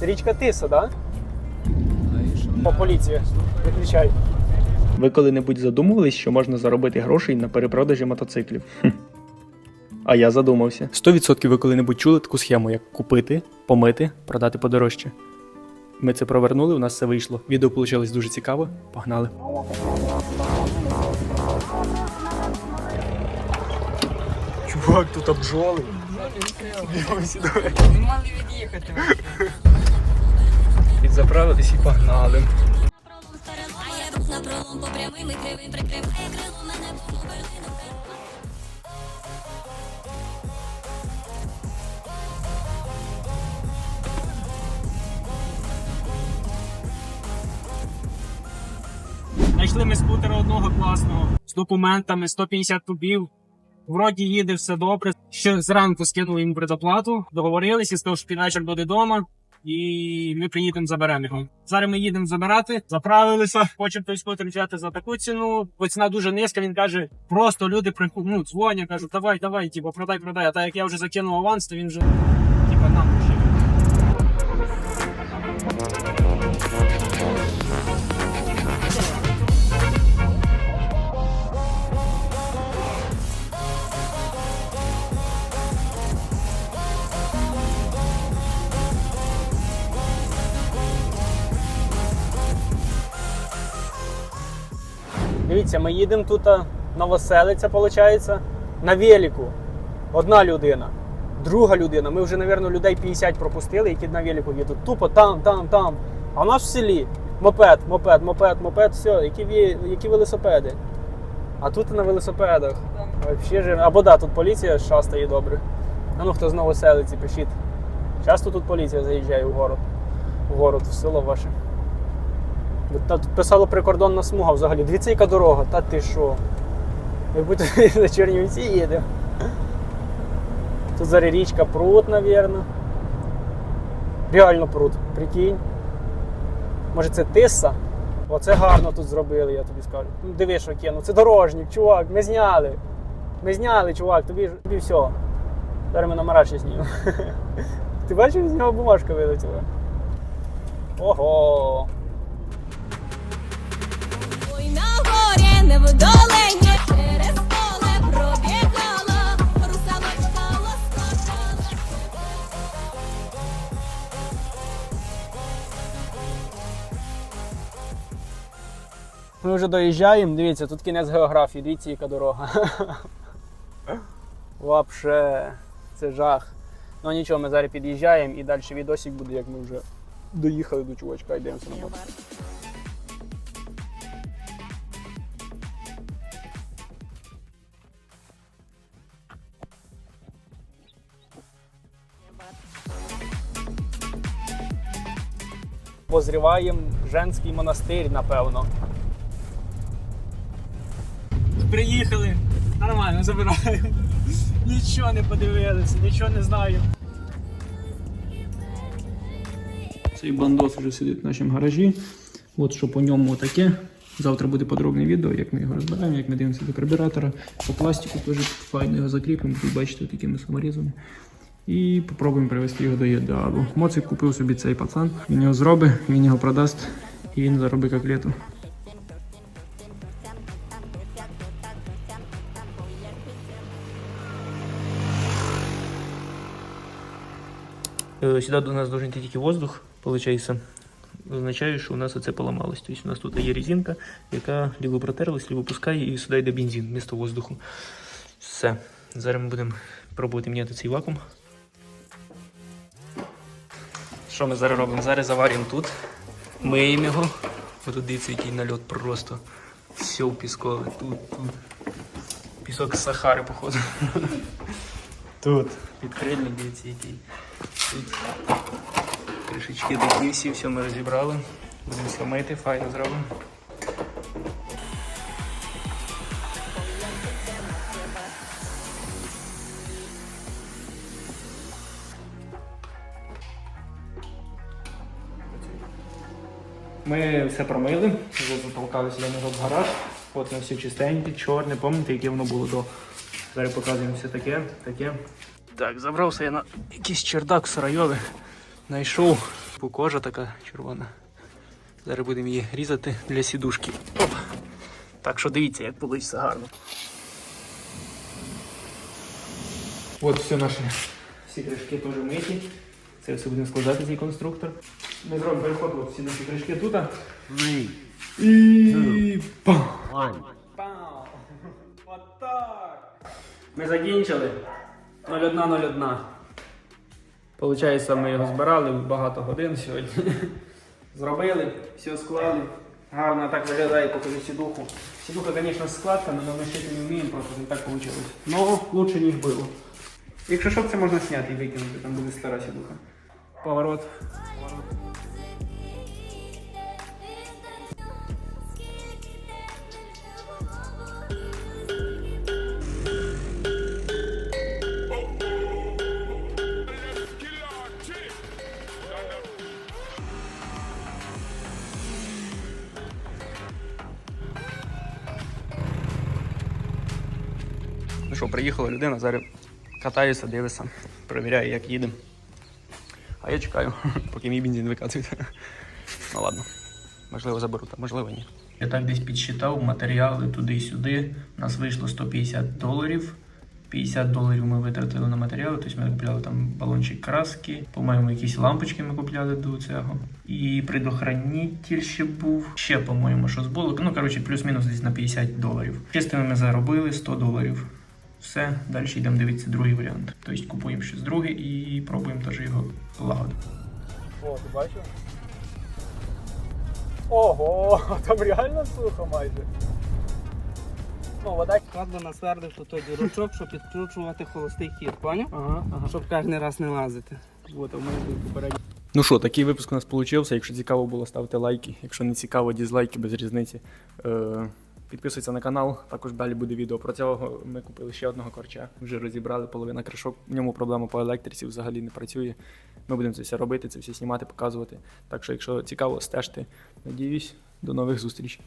Це річка Тиса, так? Да? По поліції. Виключай. Ви коли-небудь задумувались, що можна заробити грошей на перепродажі мотоциклів? Хм. А я задумався. 100% ви коли-небудь чули таку схему, як купити, помити, продати подорожче. Ми це провернули, у нас все вийшло. Відео вийшло дуже цікаво. Погнали. Чувак, тут обжоли. Ми мали від'їхати. Підзаправились і погнали. Прямим і перлину. Знайшли ми скутера одного класного з документами 150 кубів. Вроді їде все добре. Ще зранку скинули йому предоплату, договорилися, сказав, що під вечір буде вдома. І ми приїдемо заберемо його. Зараз ми їдемо забирати, заправилися. Хочемо той скутер взяти за таку ціну. Бо ціна дуже низька. Він каже, просто люди ну, дзвонять, кажуть, давай, давай, типу, продай, продай. А так як я вже закинув аванс, то він вже типу, нам пошив. Дивіться, ми їдемо тут а, Новоселиця, виходить, на велику. Одна людина, друга людина. Ми вже, мабуть, людей 50 пропустили, які на велику їдуть. Тупо там, там, там. А в нас в селі мопед, мопед, мопед, мопед, все, які, які велосипеди. А тут на велосипедах. Вообще же. Або да, тут поліція шастає добре. А ну хто з Новоселиці, пишіть. Часто тут поліція заїжджає в город. В город, в село ваше. Та тут писало прикордонна смуга взагалі. Дивіться, яка дорога, та ти що? Як будто на Чернівці їдемо. Тут зараз річка пруд, напевно. Реально пруд, прикинь. Може це Тисса? Оце гарно тут зробили, я тобі скажу. Ну, диви, що кину. Це дорожник, чувак, ми зняли. Ми зняли, чувак, тобі, тобі все. Зараз ми номера ще знімемо. Ти бачив, з нього бумажка вилетіла? Ого! Ми вже доїжджаємо, дивіться, тут кінець географії, дивіться, яка дорога. Вообще, це жах. Ну нічого, ми зараз під'їжджаємо і далі відосик буде, як ми вже доїхали до чувачка, йдемося на базу. Позріваємо женський монастир, напевно. Приїхали, нормально забираємо. Нічого не подивилися, нічого не знаю. Цей бандос вже сидить в нашому гаражі. От що по ньому таке. Завтра буде подробне відео, як ми його розбираємо, як ми дивимося до карбюратора. По пластику теж файно його закріпимо, тут бачите, такими саморізами. І попробуємо привезти його до ідеалу. Моцик купив собі цей пацан. Він його зробить, він його продасть і він заробить котлету. Сюди до нас должен йти тільки воздух, виходить. Означає, що у нас оце поламалось. Тобто у нас тут є резинка, яка ліво протерлась, ліво пускає, і сюди йде бензин вмісто воздуху. Все. Зараз ми будемо пробувати міняти цей вакуум. Що ми зараз робимо? Зараз заваримо тут, миємо його. Отут дивіться, який нальот просто. Все піскове. Тут, тут. Пісок з Сахари, походу. Тут. Підкрильник, дивіться, який. Кришечки такі всі, все ми розібрали. Будемо все файно зробимо. Ми все промили, вже затолкали сюди назад в гараж. От на все чистеньке, чорне, пам'ятаєте, яке воно було до. Зараз показуємо все таке, таке. Так, забрався я на якийсь чердак сарайовий. Знайшов Кожа така червона. Зараз будемо її різати для сідушки. Оп. Так що дивіться, як вийде гарно. От все наші всі кришки теж миті. Це все будемо складати цей конструктор. Ми зробимо переход, от всі наші кришки тут. І пам! Пау! Отак! Ми закінчили. 0101. Получається, ми його збирали багато годин сьогодні. Зробили, все склали. Гарно так виглядає, покажу сідуху. Сідуха, звісно, з складками, але ми ще не вміємо, просто не так вийшло. Ну, лучше, ніж було. Якщо що, це можна зняти і викинути, там буде стара сідуха. Поворот. Що, приїхала людина, зараз катаюся, дивиться, перевіряє, як їдемо. А я чекаю, поки мій бензин викатується. Ну ладно, можливо заберу, та можливо ні. Я так десь підсчитав матеріали туди-сюди. У нас вийшло 150 доларів. 50 доларів ми витратили на матеріали, тобто ми купляли там балончик краски, по-моєму, якісь лампочки ми купляли до цього. І предохранитель ще був. Ще, по-моєму, щось було. Ну, коротше, плюс-мінус десь на 50 доларів. Чистими ми заробили 100 доларів. Все, далі йдемо дивитися другий варіант. Тобто купуємо щось друге і пробуємо теж його лагодити. О, ти бачив? Ого, там реально сухо майже. Ну, вода. Кладно насвердив той дірочок, щоб підкручувати холостий хід, поняв? Ага, ага. Щоб кожен раз не лазити. От, у мене був попередній. Ну що, такий випуск у нас вийшов. Якщо цікаво було, ставте лайки. Якщо не цікаво, дізлайки без різниці. Е, підписуйтесь на канал. Також далі буде відео про цього. Ми купили ще одного корча. Вже розібрали половина кришок. В ньому проблема по електриці взагалі не працює. Ми будемо це все робити, це все знімати, показувати. Так що, якщо цікаво, стежте. Надіюсь, до нових зустрічей.